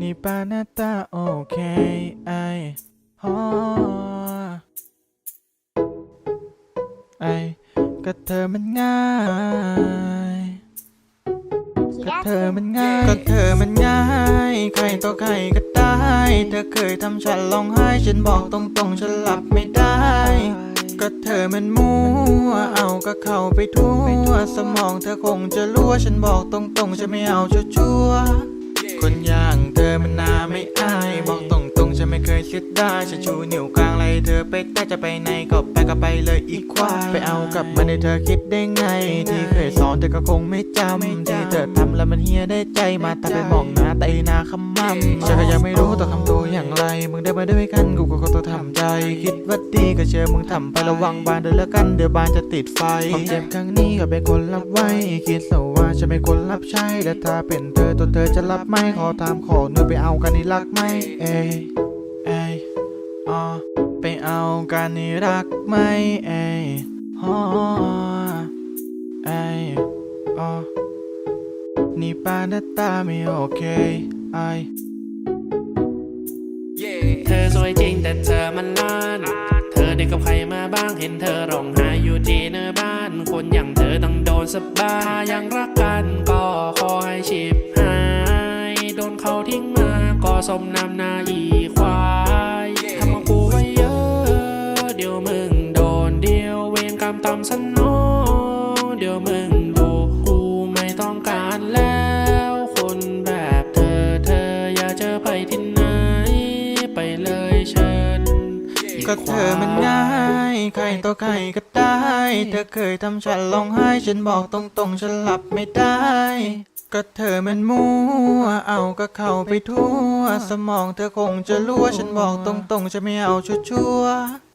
นี่ปานาตาโอเคไอฮอไอก็เธอมันง่ายก็เธอมันง่ายก็เธอมันง่าย ใครต่อใครก็ได้ เธอเคยทำฉันร้องไห้ ฉันบอกตรงๆ ฉันหลับไม่ได้ ก็เธอมันมั่ว เอาก็เข้าไปทั่วสมองเธอคงจะรั่ว ฉันบอกตรงๆฉันไม่เอาชัวๆ คนอย่างเธอมันน่าไม่อาย บอกตรงๆฉันไม่เคยเสียดายฉันชูนิ้วกลางไล่เธอไปแต่จะไปไหนก็ไปก็ไปเลยอีกควายไปเอากลับมาในเธอคิดได้ไง ที่เคยสอนเธอก็คงไม่จำที่เธอทำแล้วมันเฮียได้ใจมาแต่ไปมองหน้าแต่หนาคำมั่มฉันก็ยังไม่รู้ต้องทำตัวอย่างไร มึงได้มาด้วยกันกูก็ขอตัวทำใจ คิดว่าดีก็เชื่อมึงทำไประวังบานเดินแล้วกันเดี๋ยวบานจะติดไฟความเจ็บครั้งนี้ก็เป็นคนรับไว้ คิดซะว่าฉันเป็นคนรับใช้และถ้าเป็นเธอตัวเธอจะรับไหมขอตามขอเนื้อไปเอากันนี่รักไหมเอ้ยเอ้ยอ่อไปเอากันนี่รักไหมเอ้ยฮอเอ้ยอ่อนี่ปาหน้าตาไม่โอเคไอ เธอสวยจริงแต่เธอมันล้าน เธอได้กับใครมาบ้างเห็นเธอร้องไห้อยู่ที่หน้าบ้าน คนอย่างเธอต้องโดนสะบายถ้ายังรักกันก็ขอให้ชิบหาย โดนเขาทิ้งมาก็สมน้ำหน้าอีควายทำกับกูไว้เยอะ เดี๋ยวมึงโดนเดียวเวรกรรมตามสน ก็เธอมันง่ายใครต่อใครก็ได้ เธอเคยทำฉันร้องไห้ ฉันบอกตรงๆ ฉันหลับไม่ได้ ก็เธอมันมั่ว เอาก็เข้าไปทั่ว สมองเธอคงจะรั่ว ฉันบอกตรงๆ จะไม่เอาชัวๆ